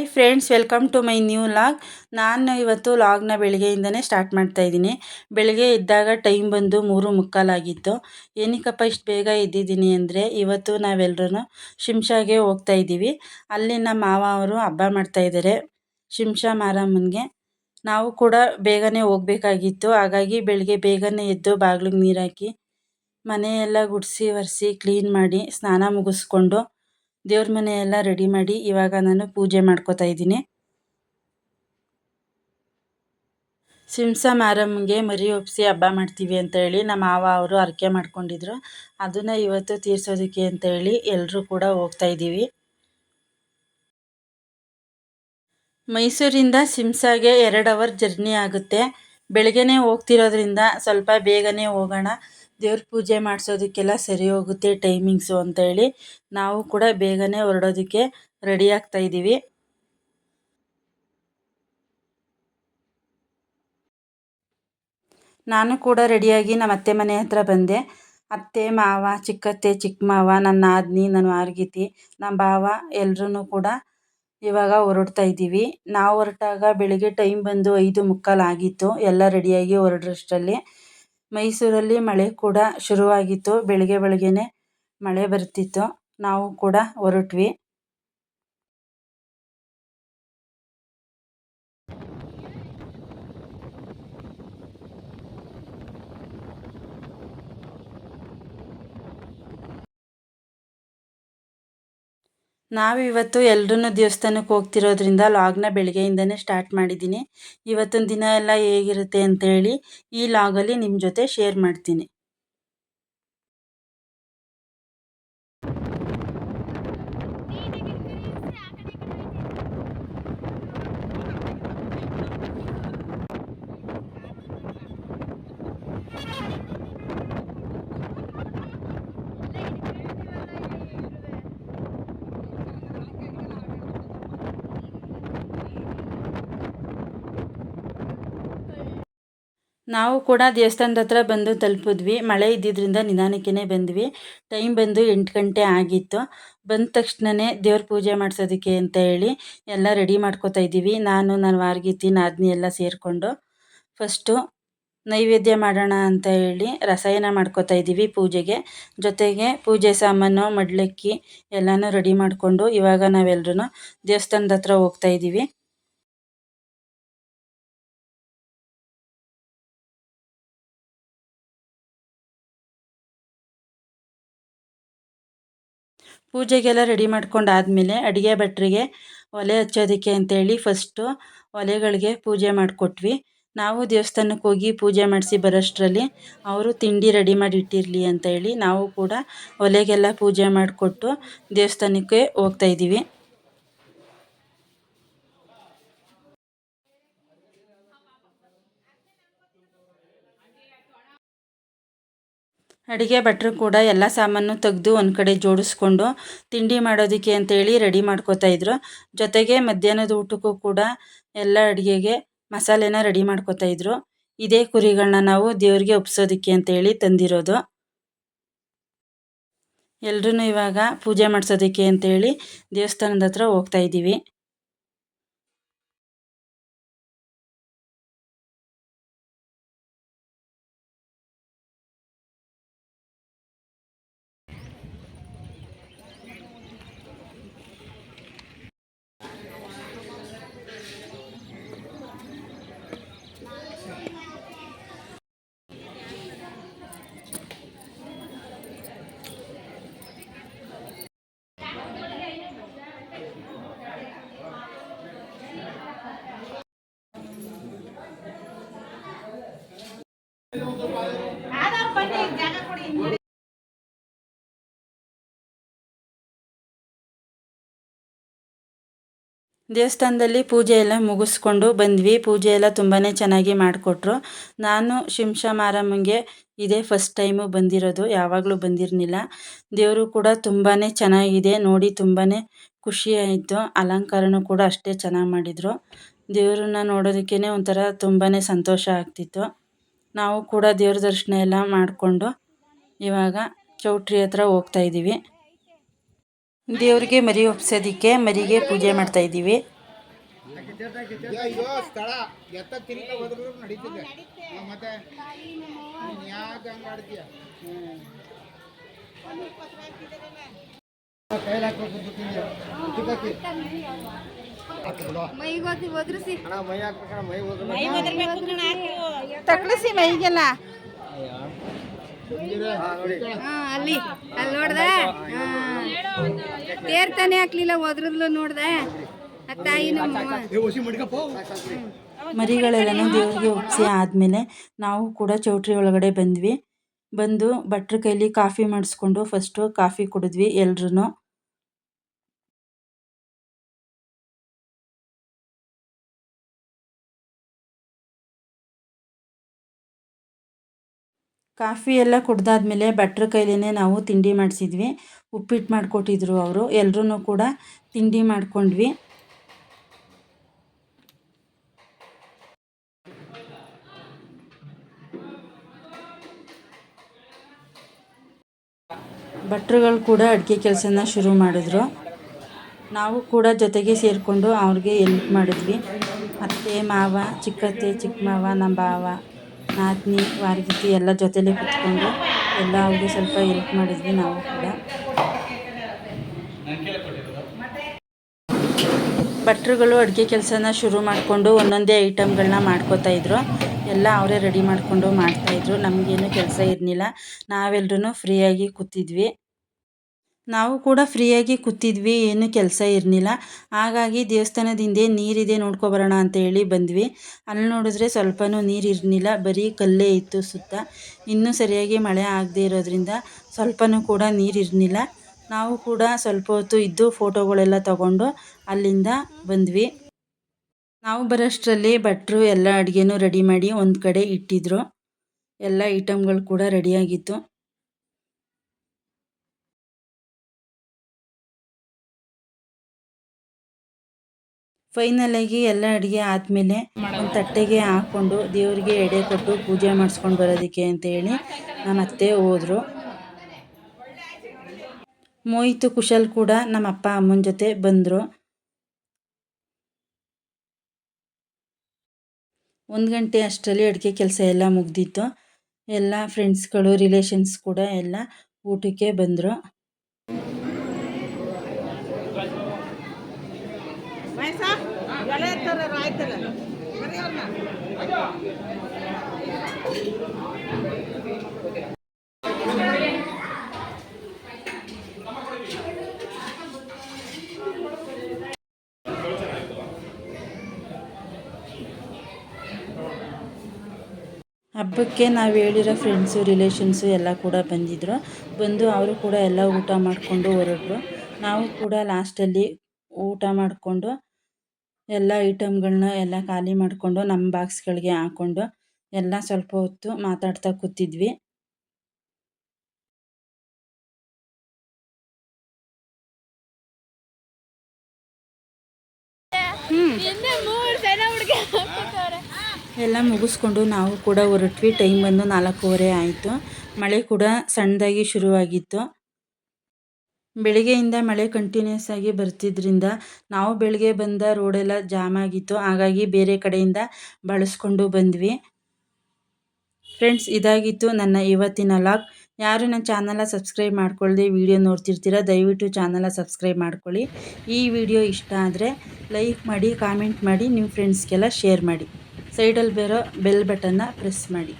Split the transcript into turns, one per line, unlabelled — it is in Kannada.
Hi friends welcome to my new vlog ನಾನು ಇವತ್ತು ಲಾಗ್ನ ಬೆಳಗ್ಗೆಯಿಂದನೇ ಸ್ಟಾರ್ಟ್ ಮಾಡ್ತಾ ಇದ್ದೀನಿ. ಬೆಳಗ್ಗೆ ಇದ್ದಾಗ ಟೈಮ್ ಬಂದು ಮೂರು ಮುಕ್ಕಾಲಾಗಿತ್ತು. ಏನಕ್ಕಪ್ಪ ಇಷ್ಟು ಬೇಗ ಇದ್ದಿದ್ದೀನಿ ಅಂದರೆ ಇವತ್ತು ನಾವೆಲ್ಲರೂ ಶಿಂಷಾಗೆ ಹೋಗ್ತಾ ಇದ್ದೀವಿ. ಅಲ್ಲಿ ನಮ್ಮ ಮಾವ ಅವರು ಹಬ್ಬ ಮಾಡ್ತಾ ಇದ್ದಾರೆ ಶಿಂಷಾ ಮಾರಮ್ಮನಿಗೆ. ನಾವು ಕೂಡ ಬೇಗನೆ ಹೋಗಬೇಕಾಗಿತ್ತು. ಹಾಗಾಗಿ ಬೆಳಗ್ಗೆ ಬೇಗನೆ ಎದ್ದು ಬಾಗಿಲಿಗೆ ನೀರು ಹಾಕಿ ಮನೆಯೆಲ್ಲ ಗುಡಿಸಿ, ಒರೆಸಿ ಕ್ಲೀನ್ ಮಾಡಿ ಸ್ನಾನ ಮುಗಿಸ್ಕೊಂಡು ದೇವ್ರ ಮನೆ ಎಲ್ಲ ರೆಡಿ ಮಾಡಿ ಇವಾಗ ನಾನು ಪೂಜೆ ಮಾಡ್ಕೋತಾ ಇದ್ದೀನಿ. ಸಿಂಸ ಮಾರಮ್ಮಗೆ ಮರಿ ಒಪ್ಸಿ ಹಬ್ಬ ಮಾಡ್ತೀವಿ ಅಂತ ಹೇಳಿ ನಮ್ಮ ಮಾವ ಅವರು ಹರಕೆ ಮಾಡ್ಕೊಂಡಿದ್ರು. ಅದನ್ನು ಇವತ್ತು ತೀರ್ಸೋದಕ್ಕೆ ಅಂತ ಹೇಳಿ ಎಲ್ಲರೂ ಕೂಡ ಹೋಗ್ತಾ ಇದ್ದೀವಿ. ಮೈಸೂರಿಂದ ಸಿಂಸಾಗೆ ಎರಡು ಅವರ್ ಜರ್ನಿ ಆಗುತ್ತೆ. ಬೆಳಗ್ಗೆನೇ ಹೋಗ್ತಿರೋದ್ರಿಂದ ಸ್ವಲ್ಪ ಬೇಗನೆ ಹೋಗೋಣ. ದೇವ್ರ ಪೂಜೆ ಮಾಡಿಸೋದಕ್ಕೆಲ್ಲ ಸರಿ ಹೋಗುತ್ತೆ ಟೈಮಿಂಗ್ಸು ಅಂತೇಳಿ ನಾವು ಕೂಡ ಬೇಗನೆ ಹೊರಡೋದಕ್ಕೆ ರೆಡಿ ಆಗ್ತಾ ಇದ್ದೀವಿ. ನಾನು ಕೂಡ ರೆಡಿಯಾಗಿ ನಮ್ಮ ಅತ್ತೆ ಮನೆ ಹತ್ರ ಬಂದೆ. ಅತ್ತೆ, ಮಾವ, ಚಿಕ್ಕತ್ತೆ ಚಿಕ್ಕ ಮಾವ ನನ್ನ ಆದ್ನಿ, ನನ್ನ ವಾರ್ಗಿತಿ ನಮ್ಮ ಭಾವ ಎಲ್ಲರೂ ಕೂಡ ಇವಾಗ ಹೊರಡ್ತಾ ಇದ್ದೀವಿ. ನಾವು ಹೊರಟಾಗ ಬೆಳಿಗ್ಗೆ ಟೈಮ್ ಬಂದು ಐದು ಮುಕ್ಕಾಲು ಆಗಿತ್ತು. ಎಲ್ಲ ರೆಡಿಯಾಗಿ ಹೊರಡ್ರಷ್ಟರಲ್ಲಿ. ಮೈಸೂರಲ್ಲಿ ಮಳೆ ಕೂಡ ಶುರುವಾಗಿತ್ತು. ಬೆಳಗ್ಗೆ ಬೆಳಿಗ್ಗೆನೇ ಮಳೆ ಬರ್ತಿತ್ತು. ನಾವು ಕೂಡ ಹೊರಟ್ವಿ. ನಾವಿವತ್ತು ಎಲ್ರೂ ದೇವಸ್ಥಾನಕ್ಕೆ ಹೋಗ್ತಿರೋದ್ರಿಂದ ಲಾಗ್ನ ಬೆಳಗ್ಗೆಯಿಂದನೇ ಸ್ಟಾರ್ಟ್ ಮಾಡಿದ್ದೀನಿ. ಇವತ್ತಿನ ದಿನ ಎಲ್ಲ ಹೇಗಿರುತ್ತೆ ಅಂತ ಹೇಳಿ ಈ ಲಾಗಲ್ಲಿ ನಿಮ್ಮ ಜೊತೆ ಶೇರ್ ಮಾಡ್ತೀನಿ. ನಾವು ಕೂಡ ದೇವಸ್ಥಾನದ ಹತ್ರ ಬಂದು ತಲುಪಿದ್ವಿ. ಮಳೆ ಇದ್ದಿದ್ದರಿಂದ ನಿಧಾನಕ್ಕೇ ಬಂದ್ವಿ. ಟೈಮ್ ಬಂದು ಎಂಟು ಗಂಟೆ ಆಗಿತ್ತು. ಬಂದ ತಕ್ಷಣವೇ ದೇವ್ರ ಪೂಜೆ ಮಾಡಿಸೋದಕ್ಕೆ ಅಂತ ಹೇಳಿ ಎಲ್ಲ ರೆಡಿ ಮಾಡ್ಕೋತಾ ಇದ್ದೀವಿ. ನಾನು ನನ್ನ ವಾರ್ಗಿತಿ, ನಾದಿನಿ ಎಲ್ಲ ಸೇರಿಕೊಂಡು ಫಸ್ಟು ನೈವೇದ್ಯ ಮಾಡೋಣ ಅಂತ ಹೇಳಿ ರಸಾಯನ ಮಾಡ್ಕೋತಾ ಇದ್ದೀವಿ ಪೂಜೆಗೆ. ಜೊತೆಗೆ ಪೂಜೆ ಸಾಮಾನು, ಮಡ್ಲಕ್ಕಿ ಎಲ್ಲನೂ ರೆಡಿ ಮಾಡಿಕೊಂಡು ಇವಾಗ ನಾವೆಲ್ಲರೂ ದೇವಸ್ಥಾನದ ಹತ್ರ ಹೋಗ್ತಾ ಇದ್ದೀವಿ. ಪೂಜೆಗೆಲ್ಲ ರೆಡಿ ಮಾಡ್ಕೊಂಡಾದಮೇಲೆ ಅಡುಗೆ ಭಟ್ರಿಗೆ ಒಲೆ ಹಚ್ಚೋದಕ್ಕೆ ಅಂತೇಳಿ ಫಸ್ಟು ಒಲೆಗಳಿಗೆ ಪೂಜೆ ಮಾಡಿಕೊಟ್ವಿ. ನಾವು ದೇವಸ್ಥಾನಕ್ಕೆ ಹೋಗಿ ಪೂಜೆ ಮಾಡಿಸಿ ಬರೋಷ್ಟರಲ್ಲಿ ಅವರು ತಿಂಡಿ ರೆಡಿ ಮಾಡಿ ಇಟ್ಟಿರಲಿ ಅಂತ ಹೇಳಿ ನಾವು ಕೂಡ ಒಲೆಗೆಲ್ಲ ಪೂಜೆ ಮಾಡಿಕೊಟ್ಟು ದೇವಸ್ಥಾನಕ್ಕೆ ಹೋಗ್ತಾಯಿದ್ದೀವಿ ಅಡುಗೆ ಭಟ್ರು ಕೂಡ ಎಲ್ಲ ಸಾಮಾನು ತೆಗೆದು ಒಂದು ಕಡೆ ಜೋಡಿಸ್ಕೊಂಡು ತಿಂಡಿ ಮಾಡೋದಕ್ಕೆ ಅಂತೇಳಿ ರೆಡಿ ಮಾಡ್ಕೋತಾ ಇದ್ರು. ಜೊತೆಗೆ ಮಧ್ಯಾಹ್ನದ ಊಟಕ್ಕೂ ಕೂಡ ಎಲ್ಲ ಅಡುಗೆಗೆ ಮಸಾಲೆನ ರೆಡಿ ಮಾಡ್ಕೋತಾ ಇದ್ರು. ಇದೇ ಕುರಿಗಳನ್ನ ನಾವು ದೇವ್ರಿಗೆ ಒಪ್ಸೋದಕ್ಕೆ ಅಂತೇಳಿ ತಂದಿರೋದು. ಎಲ್ಲರೂ ಇವಾಗ ಪೂಜೆ ಮಾಡಿಸೋದಕ್ಕೆ ಅಂತೇಳಿ ದೇವಸ್ಥಾನದ ಹತ್ರ ಹೋಗ್ತಾ ಇದ್ದೀವಿ ದೇವಸ್ಥಾನದಲ್ಲಿ ಪೂಜೆ ಎಲ್ಲ ಮುಗಿಸ್ಕೊಂಡು ಬಂದ್ವಿ. ಪೂಜೆ ಎಲ್ಲ ತುಂಬಾ ಚೆನ್ನಾಗಿ ಮಾಡಿಕೊಟ್ರು. ನಾನು ಶಿಂಷ ಮಾರಮ್ಮಂಗೆ ಇದೇ ಫಸ್ಟ್ ಟೈಮು ಬಂದಿರೋದು. ಯಾವಾಗಲೂ ಬಂದಿರಲಿಲ್ಲ. ದೇವರು ಕೂಡ ತುಂಬಾ ಚೆನ್ನಾಗಿದೆ. ನೋಡಿ ತುಂಬಾ ಖುಷಿ ಆಯಿತು. ಅಲಂಕಾರನೂ ಕೂಡ ಅಷ್ಟೇ ಚೆನ್ನಾಗಿ ಮಾಡಿದರು. ದೇವ್ರನ್ನ ನೋಡೋದಕ್ಕೇ ಒಂಥರ ತುಂಬಾ ಸಂತೋಷ ಆಗ್ತಿತ್ತು. ನಾವು ಕೂಡ ದೇವ್ರ ದರ್ಶನ ಎಲ್ಲ ಮಾಡಿಕೊಂಡು ಇವಾಗ ಚೌಟ್ರಿ ಹತ್ರ ಹೋಗ್ತಾಯಿದ್ದೀವಿ ದೇವರಿಗೆ ಮರಿ ಒಪ್ಸೋದಕ್ಕೆ ಮರಿಗೆ ಪೂಜೆ ಮಾಡ್ತಾಯಿದ್ದೀವಿ
ಈಗ ಇದು ಸ್ಥಳ ಎತ್ತ ತಿರುಗ ಹೋದ್ರು ನಡೀತದೆ ಹಾ, ಮತ್ತೆ ನೀನ್ ಯಾಕೆ ಹಂಗ ಆಡ್ತೀಯ ಕೈಲಿ ಹಾಕ್ಬೇಕು ಬುತ್ತಿಗೆ. ಬುತ್ತಿಗೆ ಹಾಕಿ. ಹಾಕು ಬಿಡು.
ಮೈಗೋತಿ ಒದ್ರಿಸಿ
ಅಣ್ಣ ಮೈ ಹಾಕ್ಬೇಕಣ್ಣ ಮೈ ಹೋದ್ರೆ
ತಕ್ಳಿಸಿ ಮೈಗೆಲ್ಲ
ಬಂದಿದೆ. ಹಾ, ನೋಡಿ
ಹಾ ಅಲ್ಲಿ ಅಲ್ಲಿ ನೋಡ್ದ? ತೇರ್ತಾನೆ ಹಾಕ್ಲಿಲ್ಲ ಒದ್ರದ್ಲು ನೋಡ್ದ. ಆ ತಾಯಿ ನಮ್ಮ
ಏ, ಹುಸಿ ಮಡ್ಕಪ್ಪ.
ಮರಿಗಳೆಲ್ಲನೂ ದೇವ್ರಿಗೆ ಒಪ್ಪಿಸಿ ಆದಮೇಲೆ ನಾವು ಕೂಡ ಚೌಟ್ರಿ ಒಳಗಡೆ ಬಂದ್ವಿ. ಬಂದು ಭಟ್ರ ಕೈಲಿ ಕಾಫಿ ಮಾಡಿಸ್ಕೊಂಡು ಫಸ್ಟು ಕಾಫಿ ಕುಡಿದ್ವಿ ಎಲ್ರೂ ಕಾಫಿ ಎಲ್ಲ ಕುಡ್ದಾದ್ಮೇಲೆ ಭಟ್ರ ಕೈಲೇ ನಾವು ತಿಂಡಿ ಮಾಡಿಸಿದ್ವಿ. ಉಪ್ಪಿಟ್ಟು ಮಾಡಿಕೊಟ್ಟಿದ್ರು ಅವರು. ಎಲ್ಲರೂ ಕೂಡ ತಿಂಡಿ ಮಾಡಿಕೊಂಡ್ವಿ. ಭಟ್ರುಗಳು ಕೂಡ ಅಡುಗೆ ಕೆಲಸನ ಶುರು ಮಾಡಿದ್ರು. ನಾವು ಕೂಡ ಜೊತೆಗೆ ಸೇರಿಕೊಂಡು ಅವ್ರಿಗೆ ಎಲ್ಪ್ ಮಾಡಿದ್ವಿ. ಅತ್ತೆ ಮಾವ, ಚಿಕ್ಕತ್ತೆ ಚಿಕ್ಕ ಮಾವ ನಮ್ಮ ಭಾವ. ನಾದಿನಿ ವಾರಗಿತ್ತಿ ಎಲ್ಲ ಜೊತೆಲೇ ಕುತ್ಕೊಂಡು ಎಲ್ಲ ಅವ್ರಿಗೆ ಸ್ವಲ್ಪ ಹೆಲ್ಪ್ ಮಾಡಿದ್ವಿ ನಾವು ಕೂಡ. ಭಟ್ರುಗಳು ಅಡುಗೆ ಕೆಲಸನ ಶುರು ಮಾಡಿಕೊಂಡು ಒಂದೊಂದೇ ಐಟಮ್ಗಳನ್ನ ಮಾಡ್ಕೋತಾ ಇದ್ರು. ಎಲ್ಲ ಅವರೇ ರೆಡಿ ಮಾಡಿಕೊಂಡು ಮಾಡ್ತಾಯಿದ್ರು ನಮಗೇನು ಕೆಲಸ ಇರಲಿಲ್ಲ ನಾವೆಲ್ಲರೂ ಫ್ರೀಯಾಗಿ ಕೂತಿದ್ವಿ. ನಾವು ಕೂಡ ಫ್ರೀಯಾಗಿ ಕೂತಿದ್ವಿ, ಏನು ಕೆಲಸ ಇರಲಿಲ್ಲ ಹಾಗಾಗಿ ದೇವಸ್ಥಾನದ ಹಿಂದೆ ನೀರಿದೆ ನೋಡ್ಕೊಬರೋಣ ಅಂತ ಹೇಳಿ ಬಂದ್ವಿ. ಅಲ್ಲಿ ನೋಡಿದ್ರೆ ಸ್ವಲ್ಪನೂ ನೀರು ಇರಲಿಲ್ಲ ಬರೀ ಕಲ್ಲೇ ಇತ್ತು ಸುತ್ತ. ಇನ್ನೂ ಸರಿಯಾಗಿ ಮಳೆ ಆಗದೇ ಇರೋದ್ರಿಂದ ಸ್ವಲ್ಪನೂ ಕೂಡ ನೀರು ಇರಲಿಲ್ಲ ನಾವು ಕೂಡ ಸ್ವಲ್ಪ ಹೊತ್ತು ಇದ್ದು ಫೋಟೋಗಳೆಲ್ಲ ತಗೊಂಡು ಅಲ್ಲಿಂದ ಬಂದ್ವಿ. ನಾವು ಬರೋಷ್ಟರಲ್ಲಿ ಭಟ್ರು ಎಲ್ಲ ಅಡುಗೆನೂ ರೆಡಿ ಮಾಡಿ ಒಂದು ಕಡೆ ಇಟ್ಟಿದ್ರು. ಎಲ್ಲ ಐಟಮ್ಗಳು ಕೂಡ ರೆಡಿಯಾಗಿತ್ತು ಫೈನಲಾಗಿ ಎಲ್ಲ ಅಡುಗೆ ಆದಮೇಲೆ ಒಂದು ತಟ್ಟೆಗೆ ಹಾಕ್ಕೊಂಡು ದೇವರಿಗೆ ಎಡೆ ಕೊಟ್ಟು ಪೂಜೆ ಮಾಡಿಸ್ಕೊಂಡು ಬರೋದಕ್ಕೆ ಅಂತ ಹೇಳಿ ನಮ್ಮ ಅತ್ತೆ ಹೋದರು. ಮೋಹಿತು ಕುಶಲ್ ಕೂಡ ನಮ್ಮ ಅಪ್ಪ, ಅಮ್ಮನ ಜೊತೆ ಬಂದರು. ಒಂದು ಗಂಟೆ ಅಷ್ಟರಲ್ಲಿ ಅಡುಗೆ ಕೆಲಸ ಎಲ್ಲ ಮುಗ್ದಿತ್ತು. ಎಲ್ಲ ಫ್ರೆಂಡ್ಸ್ಗಳು ರಿಲೇಷನ್ಸ್ ಕೂಡ ಎಲ್ಲ ಊಟಕ್ಕೆ ಬಂದರು. ಹಬ್ಬಕ್ಕೆ ನಾವು ಹೇಳಿರೋ ಫ್ರೆಂಡ್ಸು ರಿಲೇಷನ್ಸು ಎಲ್ಲ ಕೂಡ ಬಂದಿದ್ದರು ಬಂದು ಅವರು ಕೂಡ ಎಲ್ಲ ಊಟ ಮಾಡಿಕೊಂಡು ಹೊರಟರು. ನಾವು ಕೂಡ ಲಾಸ್ಟಲ್ಲಿ ಊಟ ಮಾಡಿಕೊಂಡು ಎಲ್ಲ ಐಟಮ್ಗಳನ್ನ ಎಲ್ಲ ಖಾಲಿ ಮಾಡಿಕೊಂಡು ನಮ್ಮ ಬಾಕ್ಸ್ಗಳಿಗೆ ಹಾಕ್ಕೊಂಡು ಎಲ್ಲ ಸ್ವಲ್ಪ ಹೊತ್ತು ಮಾತಾಡ್ತಾ ಕೂತಿದ್ವಿ. ಎಲ್ಲ ಮುಗಿಸ್ಕೊಂಡು ನಾವು ಕೂಡ ಹೊರಟ್ವಿ. ಟೈಮ್ ಬಂದು ನಾಲ್ಕೂವರೆ ಆಯಿತು. ಮಳೆ ಕೂಡ ಸಣ್ಣದಾಗಿ ಶುರುವಾಗಿತ್ತು. ಬೆಳಿಗ್ಗೆಯಿಂದ ಮಳೆ ಕಂಟಿನ್ಯೂಸ್ ಆಗಿ ಬರ್ತಿದ್ರಿಂದ ನಾವು ಬೆಳಗ್ಗೆ ಬಂದ ರೋಡೆಲ್ಲ ಜಾಮ್ ಆಗಿತ್ತು. ಹಾಗಾಗಿ ಬೇರೆ ಕಡೆಯಿಂದ ಬಳಸ್ಕೊಂಡು ಬಂದ್ವಿ. ಫ್ರೆಂಡ್ಸ್ ಇದಾಗಿತ್ತು ನನ್ನ ಇವತ್ತಿನ ಲಾಗ್ ಯಾರು ನನ್ನ ಚಾನಲ ಸಬ್ಸ್ಕ್ರೈಬ್ ಮಾಡ್ಕೊಳ್ಳದೆ ವಿಡಿಯೋ ನೋಡ್ತಿರ್ತೀರ, ದಯವಿಟ್ಟು ಚಾನಲ ಸಬ್ಸ್ಕ್ರೈಬ್ ಮಾಡ್ಕೊಳ್ಳಿ. ಈ ವಿಡಿಯೋ ಇಷ್ಟ ಆದರೆ ಲೈಕ್ ಮಾಡಿ ಕಾಮೆಂಟ್ ಮಾಡಿ ನಿಮ್ಮ ಫ್ರೆಂಡ್ಸ್ಗೆಲ್ಲ ಶೇರ್ ಮಾಡಿ. ಸೈಡಲ್ಲಿ ಬೇರೋ ಬೆಲ್ ಬಟನ್ನ ಪ್ರೆಸ್ ಮಾಡಿ.